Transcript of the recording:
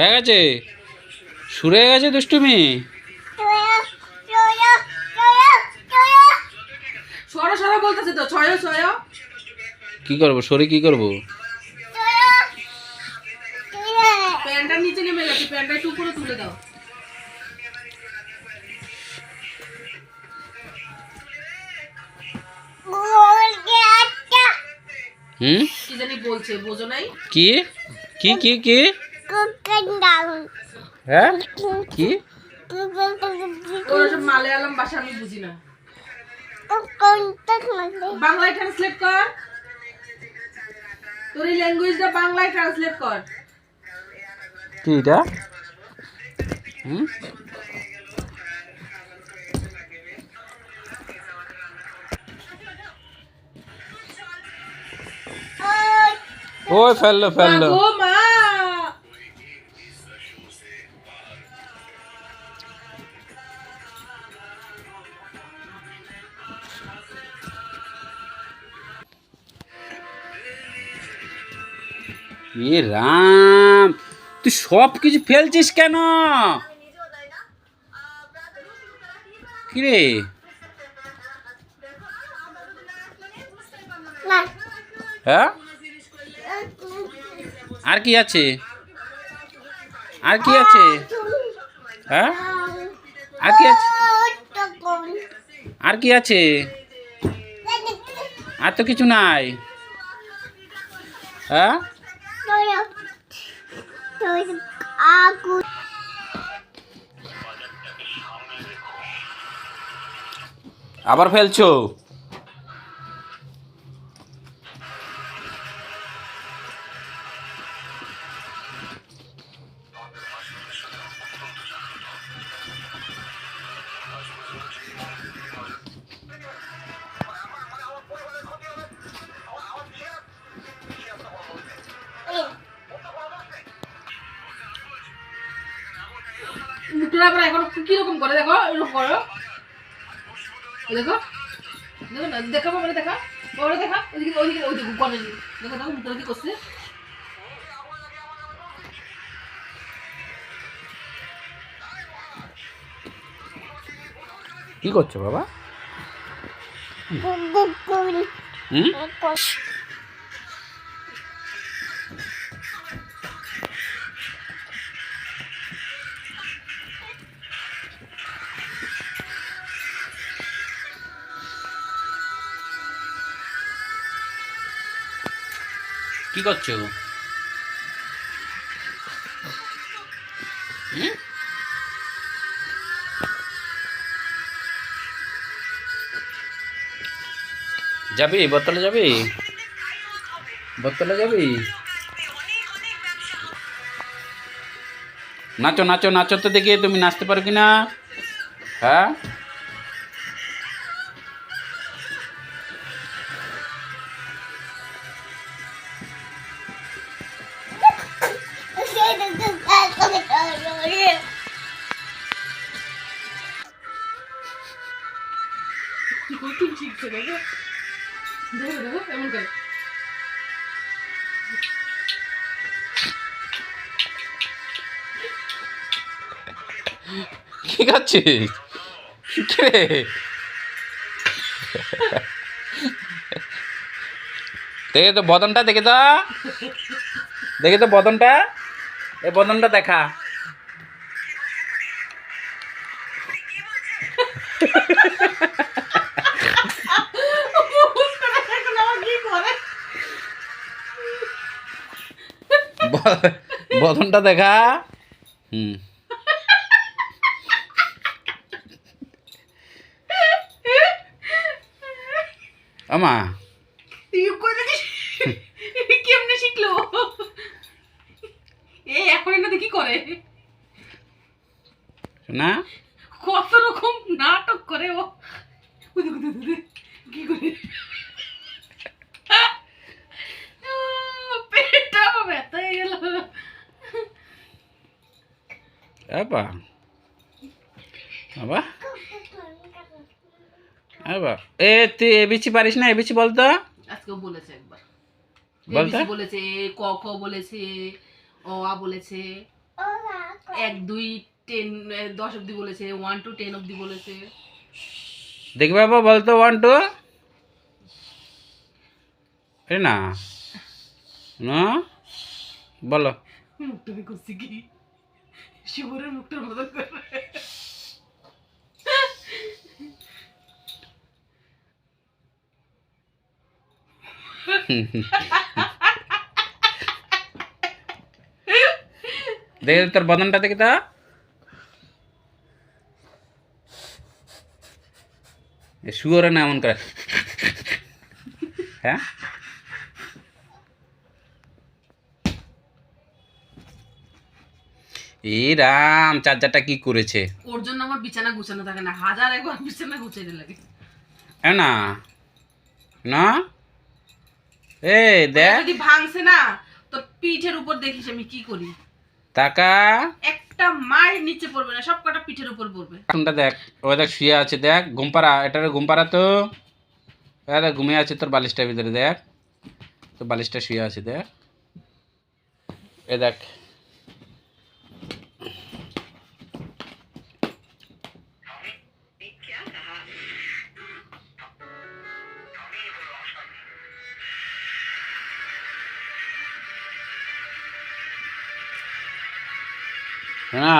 হয়ে গেছে? শুরু হয়ে গেছে দুষ্টুমি? সরো সরো কি করব? সরে কি করব? হুম? কি জানি বলছে বোঝো নাই? কি? কি কি কি? হ্যাঁ? কি? মালায়ালাম ভাষা আমি বুঝি না। বাংলায় ট্রান্সলেট কর। তোর এই ল্যাঙ্গুয়েজটা বাংলায় ট্রান্সলেট কর। কি এটা? হুম? ওই। ফেলল ফেলল। এ রাম, তুই সব কিছু ফেলছিস কেন? কিরে? হ্যাঁ? আর কি আছে? আর কি আছে? হ্যাঁ? আর কি আছে? আর কি আছে? আর তো কিছু নাই। হ্যাঁ? আবার ফেলছো? মুখটা আবার এখন কীরকম করে? দেখো এরকম করো। দেখো। দেখো না দেখাবো মানে দেখা। ওরা দেখা ওইদিকে ওইদিকে ওই দেখো করে দেখো দেখো মুখটা কি করছে। কি করছ বাবা? হুম? কি করছ? যাবি? বোতলে যাবি? বোতলে যাবি? নাচো নাচো নাচো তো দেখি তুমি নাচতে পারো কি না হ্যাঁ? এমন করে কি খাচ্ছিস? কে দেখে তো বদনটা দেখে তো দেখে তো বদনটা। এই বদনটা দেখা। বদনটা দেখা। হুম। আমা তুই করে দেখি কেমনে শিখলো এই এখন না দেখি করে। না? কত রকম নাটক করে ও। কি করে। পেটটা ব্যথা হয়ে গেল। এ তুই এবিসি পারিস না এবিসি বলতো? আজকেও বলেছে একবার। বলতো? বলেছে ক খ বলেছে। অ আ বলেছে। এক দুই টেন দশ অব্দি বলেছে। ওয়ান টু টেন অব্দি বলেছে। দেখবে বাবা বলতো ওয়ান টু এ না। না? বলো। মুখটা আমি করছি কি? শুভরের মুখটার মতো করে। দেখে তোর বদনটা দেখি তা। শুয়োরে না এমন করে। হ্যাঁ? এই রাম চার্জারটা কি করেছে? ওর জন্য আমার বিছানা গুছানো থাকে না হাজার একবার বিছানা গুছাইতে লাগে এ না। না? এ দেখ। যদি ভাঙছে না তোর পিঠের উপর দেখিস আমি কি করি। টাকা একটা মায়ের নিচে পড়বে না সব কটা পিঠের উপর পড়বে। কোনটা দেখ ও দেখ শুয়ে আছে দেখ গুমপাড়া এটার গুমপাড়া তো। এ ঘুমিয়ে আছে তোর বালিশটার ভিতরে দেখ। তোর বালিশটা শুয়ে আছে দেখ। এ দেখ। না